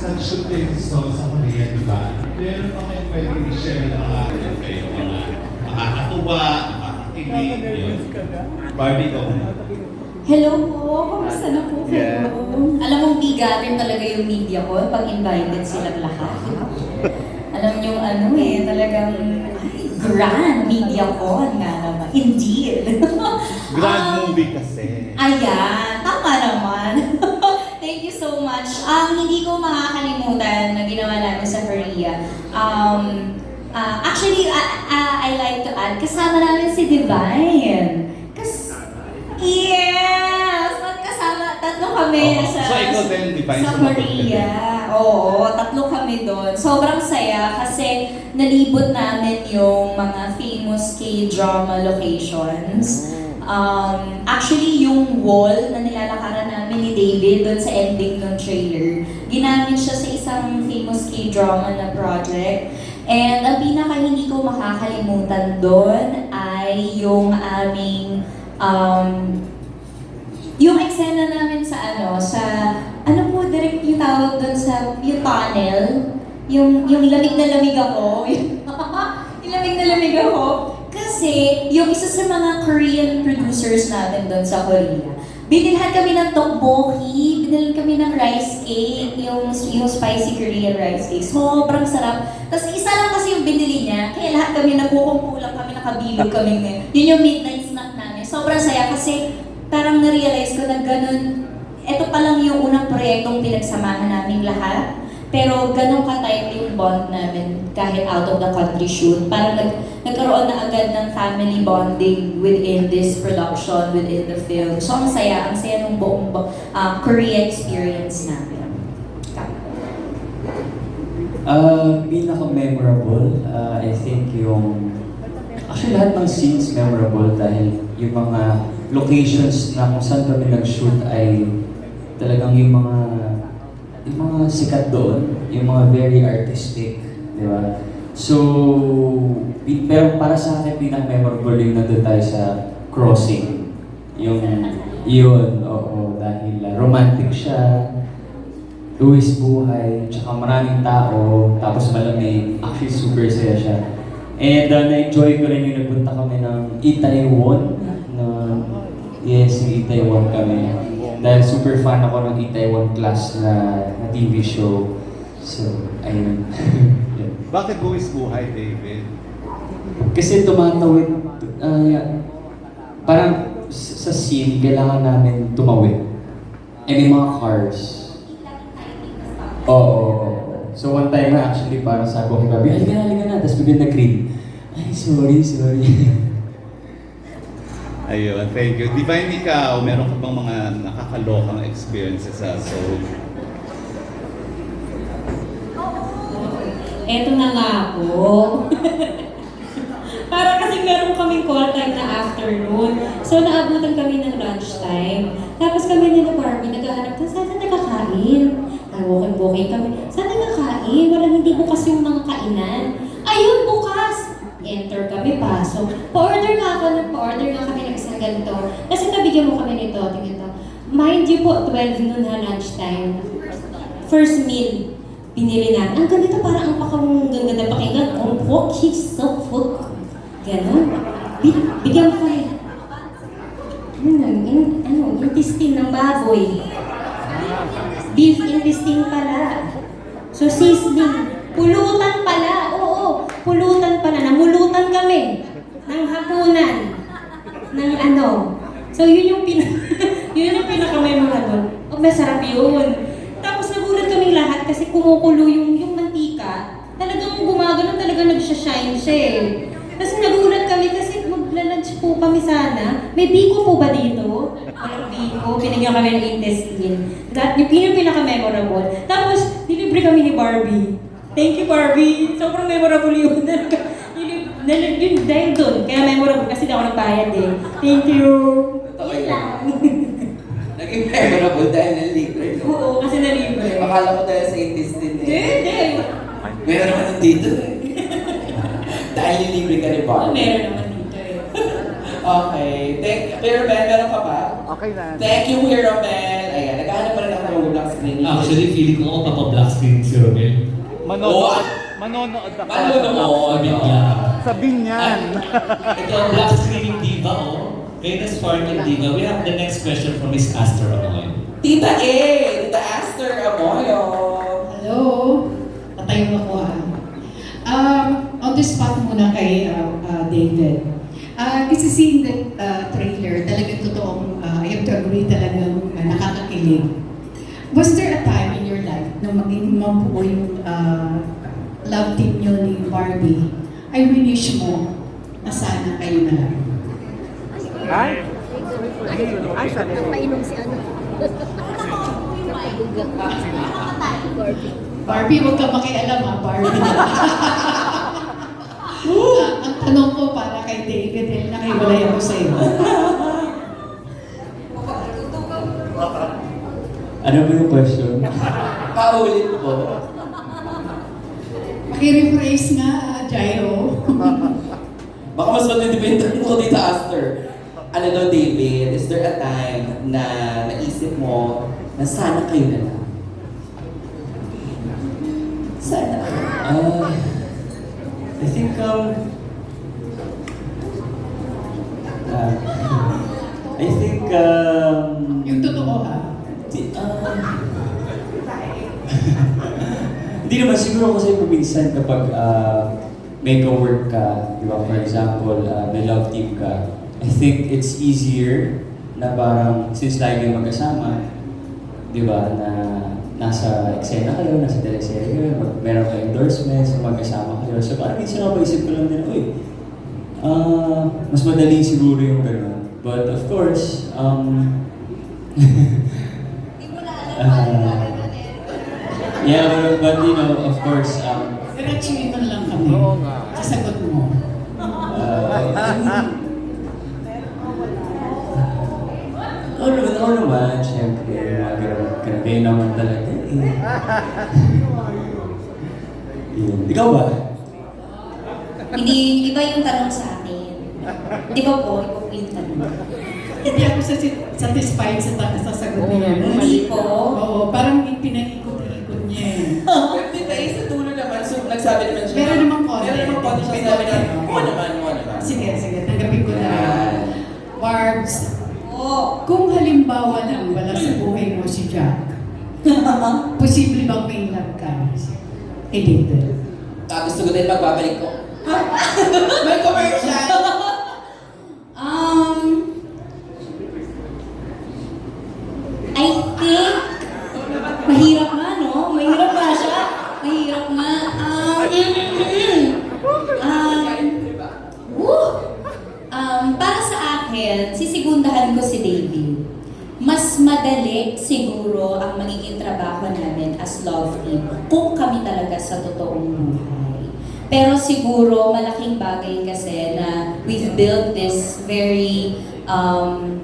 nag-shoot kayo gusto sa Korea, di ba? Meron pa kayo pwedeng i-share na mga kayo, mga makakatuwa, nakakakilig. Barbie, ko. Hello po, kamusta na po kayo? Yeah. Alam mong bigatin talaga yung media ko pag invited silang lahat. Alam niyo ano eh, talagang ay, grand media ko nga naman. Indeed. Grand Um, movie kasi. Ayan, tama naman. Much. Um, hindi ko makakalimutan na ginawa namin sa Korea. Um, ah, actually, ah, ah, I like to add, kasama namin si Divine. Kas yes! Magkasama, tatlo kami Oo. sa, So, ikaw din, Divine, sa Korea. Oo, tatlo kami doon. Sobrang saya kasi nalibot namin yung mga famous K-drama locations. Um, actually, yung wall na nilalakaran namin ni David doon sa ending ng trailer, ginamit siya sa isang famous K-drama na project. And ang pinaka hindi ko makakalimutan doon ay yung aming um, yung eksena namin sa ano, sa, ano po direct yung tawag doon sa, yung tunnel, yung, yung lamig na lamig ako, yung lamig na lamig ako, kasi yung isa sa mga Korean producers natin doon sa Korea, binilhan kami ng tteokbokki, binilhan kami ng rice cake, yung, yung spicy Korean rice cake. Sobrang sarap. Tapos isa lang kasi yung binili niya, kaya lahat kami nagkukumpulang kami, nakabilog kami ngayon. Yun yung midnight snack namin. Sobrang saya kasi parang na-realize ko na ganun, ito pa lang yung unang proyektong pinagsamahan namin lahat. Pero ganun ka-tight yung bond namin kahit out of the country shoot. Parang nag, nagkaroon na agad ng family bonding within this production, within the film. So ang saya, ang saya ng buong uh, Korea experience namin. Uh, pinaka-memorable, uh, I think yung... Actually, lahat ng scenes memorable dahil yung mga locations na kung saan kami nag-shoot ay talagang yung mga yung mga sikat doon, yung mga very artistic, di ba? So, pero para sa akin, pinaka-memorable yung nandun tayo sa crossing. Yung, yun, oo, dahil uh, romantic siya, Luis buhay, tsaka maraming tao, tapos malamig. Actually, super saya siya. And uh, na-enjoy ko rin yung nagpunta kami ng Itaewon. Na, yes, yung Itaewon kami. Dahil super fan ako ng Itaewon class na, na TV show. So, ayun. Yun. Bakit buwis buhay, David? Kasi tumatawid, uh, parang s- sa scene, kailangan namin tumawid. And may mga cars. Oo. oo, oo. So one time na actually parang sabi ko kay Bobby, halika na, halika na. Tapos biglang nag-green. Ay, sorry, sorry. Ayun, thank you. Divine, ikaw, meron ka bang mga nakakalokang experiences sa Seoul? Eto na nga po. Para kasi meron kaming call time na afternoon. So naabutan kami ng lunchtime. Tapos kami nila Barbie naghahanap na saan na nakakain. Tawagin-bukay kami. Saan na nakain? Walang hindi bukas yung mga kainan. Ayun, bukas! Enter kami, pasok. Pa-order nga ako, pa-order nga kami ng isang ganito. Kasi nabigyan mo kami nito, tingnan to. Mind you po, 12 noon ha, lunchtime. First meal, pinili natin. Ang ganito parang ang pakang ganda pakinggan. Ang pork is so food. Ganon. Bi- Bigyan mo kami. Ano, in, ano, intestine ng baboy. Beef intestine pala. So seasoning. Pulutan pala. Oo, pulutan pala. Ng hapunan. Ng ano. So yun yung pin yun yung pinaka-memorable. Oh, masarap yun. Tapos nagulat kaming lahat kasi kumukulo yung, yung mantika. Talagang gumagano talaga nagsha-shine siya eh. Kasi nagulat kami kasi magla-lunch po kami sana. May biko po ba dito? Walang biko. Binigyan kami ng intestine. That, yung pinang pinaka-memorable. Tapos, dilibre kami ni Barbie. Thank you, Barbie. Sobrang memorable yun. yun, yun, dahil doon. Kaya memorable kasi di ako nagbayad eh. Thank you. Totoo Yun yan. lang. Naging memorable dahil ng libre. no? Oo, kasi nalibre. Akala ko dahil sa intestine Hindi, eh. hindi. Meron naman nun dito eh. dahil nilibre ka ni Barbie. meron naman dito eh. Okay. Thank, Kuya Romel, meron ka pa? Okay na. Thank you, Kuya Romel. Ayan, naghahanap pa rin ako ng ulang si screening. Actually, feeling ko ako papablock screen si Romel. Manonood. Manonood ako. Manonood. Bigla. Sabihin niyan. Ito ang black screening diva, oh. Famous foreign diva. We have the next question from Miss Astor Amoy. Tita A! Tita Aster Amoyo! Hello? Patayo ako ah. Um, on the spot muna kay uh, uh, David. Uh, kasi seeing the uh, trailer, talagang totoong, uh, I have to agree talagang uh, nakakakilig. Was there a time in your life na maging mabuo yung uh, love team nyo ni Barbie, ay winish mo na sana kayo na lang? Ay? Ay, sorry. Napainom si ano. Barbie, huwag ka makialam ha, Barbie. Ah, ang tanong ko para kay David, eh, nakiwalay ako sa iyo. Ano ba yung question? Paulit po. Pakirephrase nga, Jairo. Baka mas matindipindan ko Tita Aster. Ano daw, David, is there a time na naisip mo na sana kayo na lang? Sana. Uh, I think, um, uh, I think, um, Yung totoo ha. Di, ah. Hindi naman, siguro kasi minsan kapag ah, may ka-work ka, di ba, for example, ah, may love team ka, I think it's easier na parang, since lagi kayong magkasama, di ba, na nasa eksena kayo, nasa teleserye kayo, mag, meron kayo endorsements, magkasama kayo. So parang minsan ako isip ko lang din, uy, ah, mas madali siguro yung gano'n. But of course, um, Ah. yeah, but, but you know, of course, um, Diretsuhin lang kami. Oo nga. Sa sagot mo. uh, Oo naman, oo naman, mga ganun, ganun, kayo naman talaga eh. Yun. Ikaw ba? Hindi, iba yung tanong sa akin. Di ba po, iba po yung tanong. Hindi ako sasi- satisfied sa, ta- sa sagot niya. Hindi po. Oo, parang pinaikot-ikot niya eh. Pero Tita A, sa dulo naman, so nagsabi naman siya. Konti. Meron namang sabi na, oo naman, oo naman. Sige, sige, tanggapin ko na. Barbs, Oo. kung halimbawa lang wala sa buhay mo si Jack, posible bang may love ka kay David? Ah, gusto ko din magbabalik ko. Ha? May commercial! Um, I think, mahirap nga, no? Mahirap nga siya. Mahirap nga. Um, um, woo! um, para sa akin, sisigundahan ko si David. Mas madali siguro ang magiging trabaho namin as love team kung kami talaga sa totoong buhay. Pero siguro malaking bagay kasi na we've built this very um,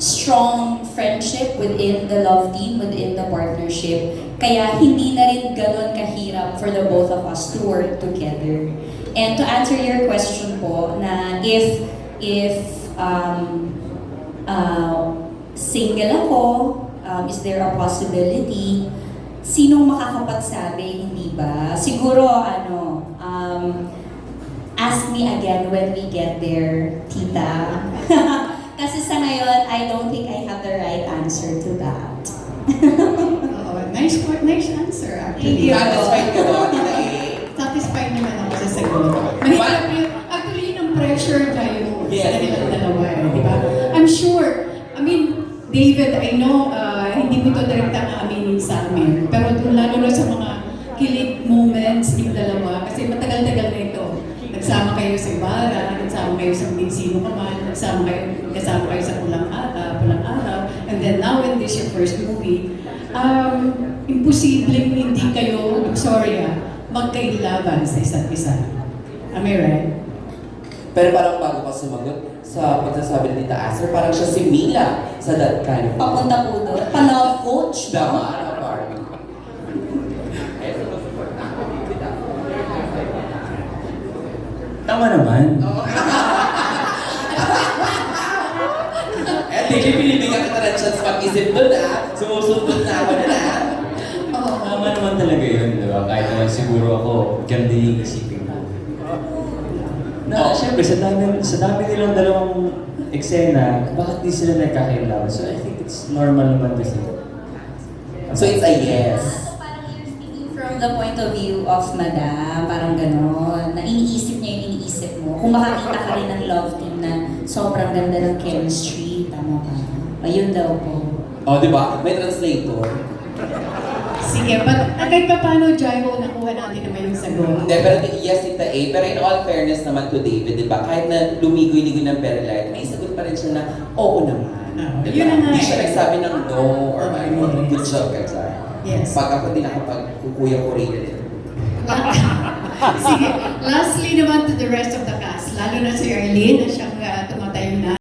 strong friendship within the love team, within the partnership. Kaya hindi na rin ganun kahirap for the both of us to work together. And to answer your question po, na if if um, uh, single ako, um, is there a possibility? Sinong makakapagsabi, hindi ba? Siguro, ano, um, ask me again when we get there, tita. Kasi sa ngayon, I don't think I have the right answer to that. Oo, nice, nice answer Thank actually. you. Satisfied ka ba? Satisfied naman ako sa sagot. Mahirap yun. Actually, yun ang pressure tayo Yes. sa kanilang dalawa eh, di ba? I'm sure, I mean, David, I know, uh, hindi mo ito direkta aminin sa amin. Pero lalo na sa mga kilig moments yung dalawa, kasi matagal-tagal na ito. Nagsama kayo sa Ibarra, nagsama kayo sa Sino ka man, nagsama kayo, kasama kayo sa Pulang, Araw, Pulang Araw, and then now in this your first movie, um, imposibleng hindi kayo, I'm sorry ah, magkailaban sa isa't isa. Am I right? Pero parang bago ka sumagot sa pagsasabi ni Tita Aster, parang siya si Mila sa that kind of... Papunta po doon. Pa-love coach, no? Tama na, Barbie. Tama naman. Eh, hindi, binibigyan kita ng chance mag-isip doon ah. Sumusunod na ako na ah. ba? Kahit naman siguro ako, ganun din yung isipin Na, syempre, sa dami, sa dami nilang dalawang eksena, bakit di sila nagkakailangan? So I think it's normal naman kasi. So it's a yes. So parang you're speaking from the point of view of madam, parang gano'n, na iniisip niya yung iniisip mo. Kung makakita ka rin ng love team na sobrang ganda ng chemistry, tama ba? Ayun daw po. Oh, di ba? May translator. Sige, but agad pa paano, Jaiho, nakuha natin naman yung sagot? Hindi, pero yes, Tita A. Pero in all fairness naman to David, di ba? Kahit na lumigoy-ligoy ng Perlight, may sagot pa rin siya na, oo naman. Oo, Di yun na nga Hindi siya eh. nagsabi ng no or ano. Good job ka dyan. Yes. Pag ako din nakapag-kukuya ko rin. Sige, lastly naman to the rest of the cast, lalo na si Arlene na siyang uh, tumatayo na.